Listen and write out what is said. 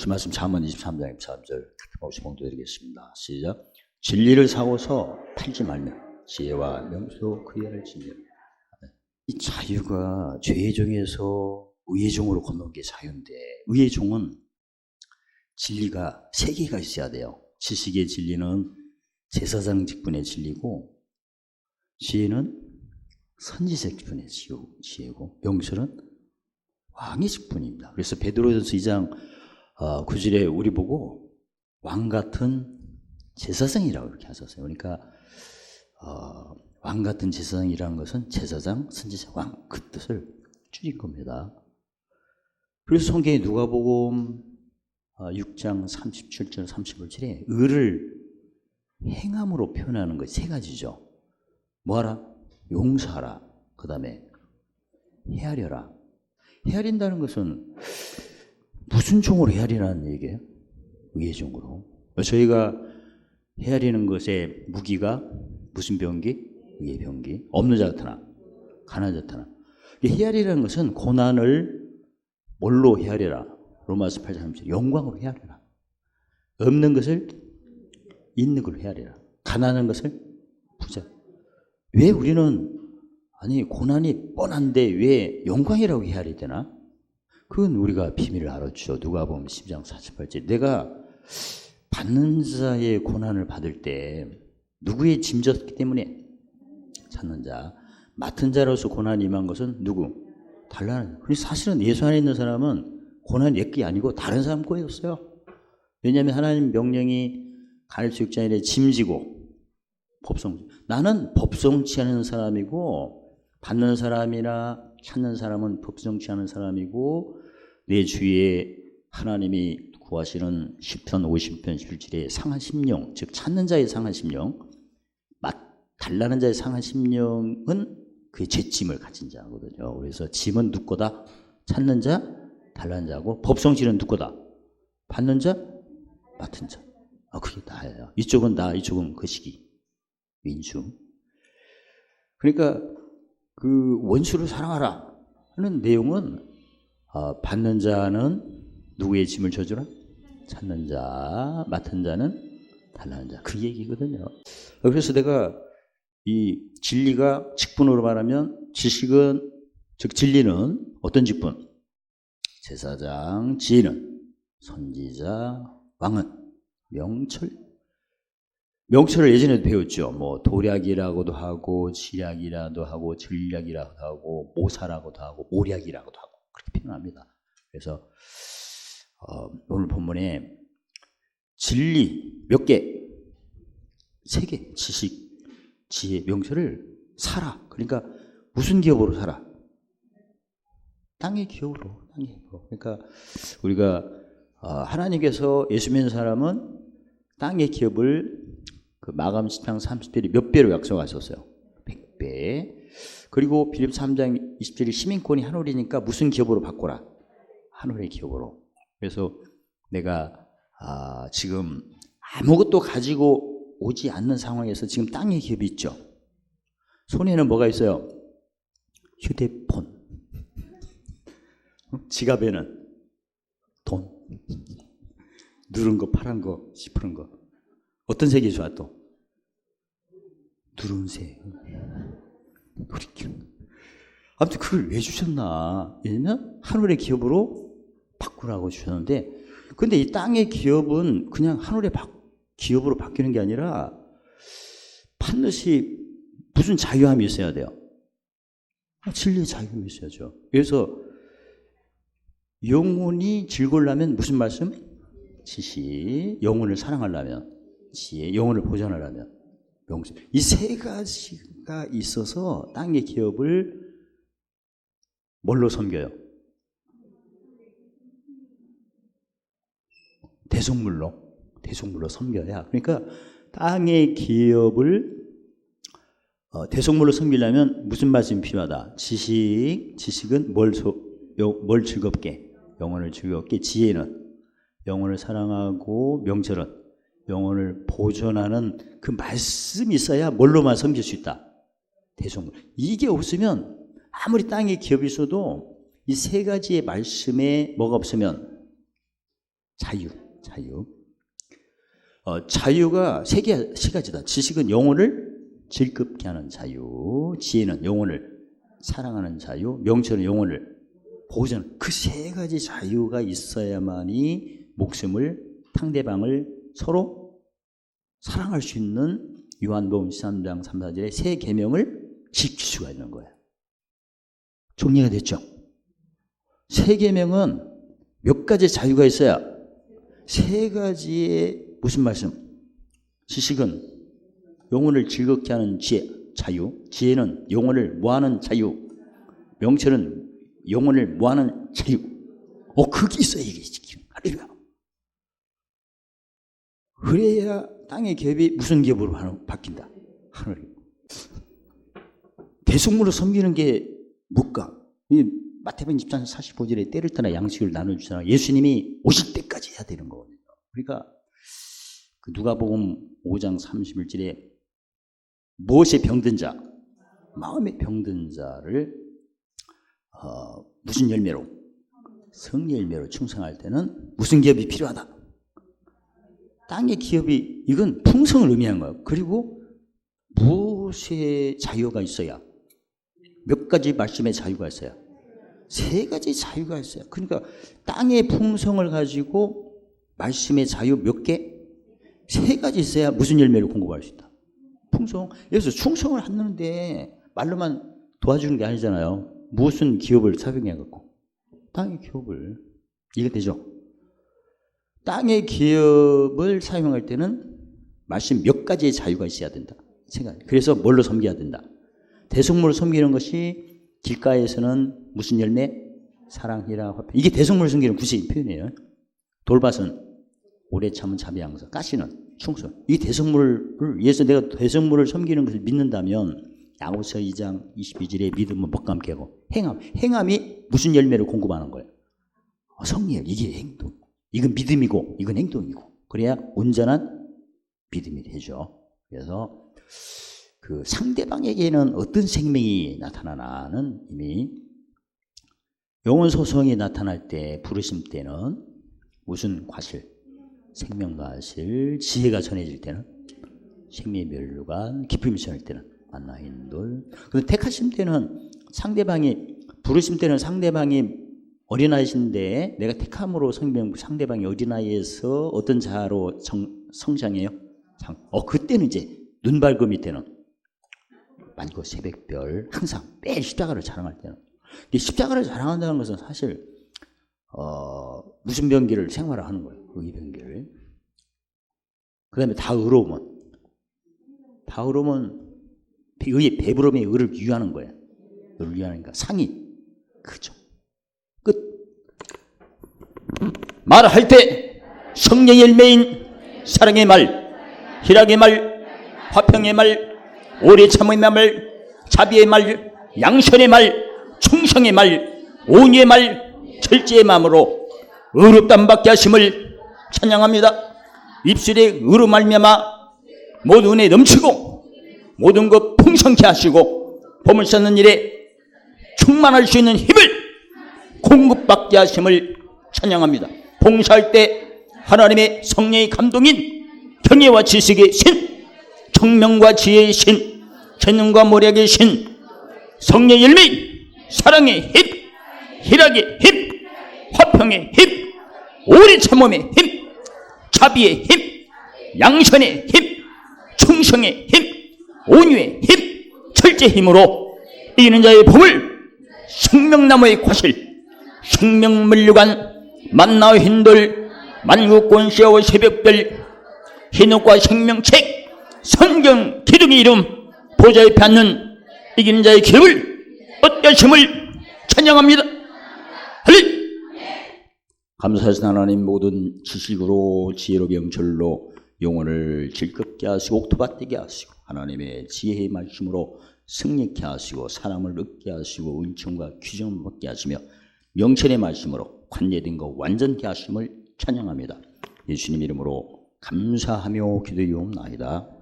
예수 말씀 잠언 23장 23절 같이 봉도 드리겠습니다. 시작. 진리를 사고서 팔지 말며 지혜와 명수 그의 지며 이 자유가 죄의 종에서 의의 종으로 건너온 게 자유인데 의의 종은 진리가 세 개가 있어야 돼요. 지식의 진리는 제사장 직분의 진리고 지혜는 선지자 직분의 지혜고 명술은 왕의 직분입니다. 그래서 베드로전서 2장 9절에 우리 보고 왕 같은 제사장이라고 이렇게 하셨어요. 그러니까 어, 왕 같은 제사장이라는 것은 제사장, 선지자, 왕 그 뜻을 줄인 겁니다. 그래서 성경에 누가복음 6장 37절 35절에 의를 행함으로 표현하는 것 세 가지죠. 뭐하라? 용서하라. 그 다음에 헤아려라. 헤아린다는 것은 무슨 종으로 헤아리라는 얘기예요? 의의 종으로. 저희가 헤아리는 것의 무기가 무슨 병기? 의의 병기. 없는 자 같으나, 가난한 자 같으나. 헤아리라는 것은 고난을 뭘로 헤아려라? 로마서 8장 3절. 영광으로 헤아려라. 없는 것을 있는 걸로 헤아려라. 가난한 것을 부자. 왜 우리는 아니 고난이 뻔한데 왜 영광이라고 헤아리 되나? 그건 우리가 비밀을 알았죠. 누가 보면 10장 48절. 내가 받는 자의 고난을 받을 때 누구의 짐졌기 때문에 찾는 자, 맡은 자로서 고난이 임한 것은 누구? 달라는. 그리고 사실은 예수 안에 있는 사람은 고난이 내게 아니고 다른 사람 거였어요. 왜냐하면 하나님 명령이 가르치육자인의 짐지고 법성. 나는 법성치 않은 사람이고 받는 사람이나 찾는 사람은 법성치 않은 사람이고 내 주위에 하나님이 구하시는 10편, 50편, 17절의 상한 심령, 즉 찾는 자의 상한 심령, 맛 달라는 자의 상한 심령은 그의 죄짐을 가진 자거든요. 그래서 짐은 누 거다? 찾는 자, 달라는 자고 법성질은 누 거다? 받는 자, 맡은 자. 아, 그게 나예요. 이쪽은 나, 이쪽은 그 시기. 민수. 그러니까 그 원수를 사랑하라 하는 내용은 어, 받는 자는 누구의 짐을 져주라? 찾는 자, 맡은 자는 달라는 자. 그 얘기거든요. 그래서 내가 이 진리가 직분으로 말하면 지식은 즉 진리는 어떤 직분? 제사장, 지혜는 선지자, 왕은 명철. 명철을 예전에도 배웠죠. 뭐 도략이라고도 하고 지략이라도 하고 전략이라고도 하고 모사라고도 하고 모략이라고도 하고 그렇게 표현합니다. 그래서 어, 오늘 본문에 진리 몇 개? 세 개. 지식, 지혜, 명철을 살아. 그러니까 무슨 기업으로 살아? 땅의 기업으로. 땅의 기업으로. 그러니까 우리가 어, 하나님께서 예수 믿는 사람은 땅의 기업을 그 마감 10장 30절이 몇 배로 약속하셨어요? 100배. 그리고 빌립 3장 20절이 시민권이 한올이니까 무슨 기업으로 바꿔라? 한올의 기업으로. 그래서 내가 아, 지금 아무것도 가지고 오지 않는 상황에서 지금 땅의 기업이 있죠. 손에는 뭐가 있어요? 휴대폰. 지갑에는 돈. 누른 거, 파란 거, 시푸른 거. 어떤 색이 좋아 또? 누른색. 아무튼 그걸 왜 주셨나? 왜냐면 하늘의 기업으로 바꾸라고 주셨는데, 근데 이 땅의 기업은 그냥 하늘의 기업으로 바뀌는 게 아니라 반드시 무슨 자유함이 있어야 돼요. 진리의 자유함이 있어야죠. 그래서 영혼이 즐거우려면 무슨 말씀? 지시. 영혼을 사랑하려면 지혜, 영혼을 보존하려면 명수. 이세 가지가 있어서 땅의 기업을 뭘로 섬겨요? 대속물로, 대속물로 섬겨야. 그러니까 땅의 기업을 어, 대속물로 섬기려면 무슨 말씀이 필요하다? 지식, 지식은 뭘, 소, 뭘 즐겁게, 영혼을 즐겁게, 지혜는 영혼을 사랑하고 명철은 영혼을 보존하는 그 말씀이 있어야 뭘로만 섬길 수 있다. 대성물. 이게 없으면 아무리 땅에 기업이 있어도 이 세 가지의 말씀에 뭐가 없으면 자유, 자유. 어, 자유가 세, 개, 세 가지다. 지식은 영혼을 즐겁게 하는 자유, 지혜는 영혼을 사랑하는 자유, 명철은 영혼을 보호자는 그 세 가지 자유가 있어야만이 목숨을 상대방을 서로 사랑할 수 있는 요한복음 13장 3, 4절의 세 계명을 지킬 수가 있는 거예요. 정리가 됐죠? 세 계명은 몇 가지 자유가 있어야 세 가지의 무슨 말씀? 지식은 영혼을 즐겁게 하는 지혜, 자유, 지혜는 영혼을 모하는 자유, 명철은 영혼을 모하는 자유. 어, 그게 있어야 이게 지금. 할렐루야. 그래야 땅의 기업이 무슨 하는- 바뀐다. 하늘. 대속물을 섬기는 게? 이 마태복음 24장 45절에 때를 떠나 양식을 나눠주잖아. 예수님이 오실 때까지 해야 되는 거거든요. 그러니까 그 누가복음 5장 31절에 무엇에 병든 자, 마음에 병든 자를 어, 무슨 열매로 성리 열매로 충성할 때는 무슨 기업이 필요하다. 땅의 기업이 이건 풍성을 의미한 거예요. 그리고 무엇의 자유가 있어야 몇 가지 말씀의 자유가 있어야 세 가지 자유가 있어요. 그러니까 땅의 풍성을 가지고 말씀의 자유 몇 개? 세 가지 있어야 무슨 열매를 공급할 수 있다. 풍성. 그래서 충성을 하는데 말로만 도와주는 게 아니잖아요. 무슨 기업을 사용해 갖고 땅의 기업을 이게 되죠. 땅의 기업을 사용할 때는 말씀 몇 가지의 자유가 있어야 된다. 생각. 그래서 뭘로 섬겨야 된다. 대속물을 섬기는 것이 길가에서는 무슨 열매? 사랑이라 화평. 이게 대속물을 섬기는 구체적인 표현이에요. 돌밭은 오래 참은 자비 양서, 가시는 충성. 이 대성물을 위해서 내가 대성물을 섬기는 것을 믿는다면 야고서 2장 22절에 믿음은 먹과 함께 하고 행함. 행함이 무슨 열매를 공급하는 거예요? 어, 성리열. 이게 행동. 이건 믿음이고 이건 행동이고. 그래야 온전한 믿음이 되죠. 그래서 그 상대방에게는 어떤 생명이 나타나나는 이미 영혼 소성이 나타날 때 부르심 때는 무슨 과실? 생명 과실, 지혜가 전해질 때는 생명의 멸류관, 기쁨이 전할 때는 만나인돌. 근데 택하심 때는 상대방이 부르심 때는 상대방이 어린아이신데 내가 택함으로 성명 상대방이 어린아이에서 어떤 자로 정, 성장해요? 장. 어 그때는 이제 눈발금이 때는 만고 새벽별 항상 매일 십자가를 자랑할 때는 이 십자가를 자랑한다는 것은 사실 어, 무슨 병기를 생활을 하는 거예요. 의의 병기를. 그 다음에 다 의로우면, 다 의로우면 의의 배부름의 의를 유하는 거예요. 의를 유하니까 상이 그죠. 말할 때 성령의 열매인 사랑의 말, 희락의 말, 화평의 말, 오래 참음의 말, 자비의 말, 양선의 말, 충성의 말, 온유의 말, 철제의 마음으로 의롭담 받게 하심을 찬양합니다. 입술에 의로 말미암아 모든 은혜 넘치고 모든 것 풍성케 하시고 봄을 쌓는 일에 충만할 수 있는 힘을 공급받게 하심을 찬양합니다. 봉사할 때 하나님의 성령의 감동인 경애와 지식의 신, 청명과 지혜의 신, 재능과 모략의 신, 성령의 열매, 사랑의 힘, 희락의 힘, 화평의 힘, 오래 참음의 힘, 자비의 힘, 양선의 힘, 충성의 힘, 온유의 힘, 철제 힘으로 이기는 자의 봄을 생명나무의 과실, 생명물류관, 만나와 hin돌, 만국권시와 새벽별, 희노과 생명책, 성경 기둥의 이름, 보좌에 받는 이기는 자의 기업을 어떠심을 찬양합니다. 할렐! 감사하신 하나님 모든 지식으로 지혜로 명철로 영혼을 즐겁게 하시고 옥토밭되게 하시고 하나님의 지혜의 말씀으로 승리케 하시고 사람을 얻게 하시고 은총과 규정을 받게 하시며 명철의 말씀으로 관예된 것 완전케 하심을 찬양합니다. 예수님 이름으로 감사하며 기도이옵나이다.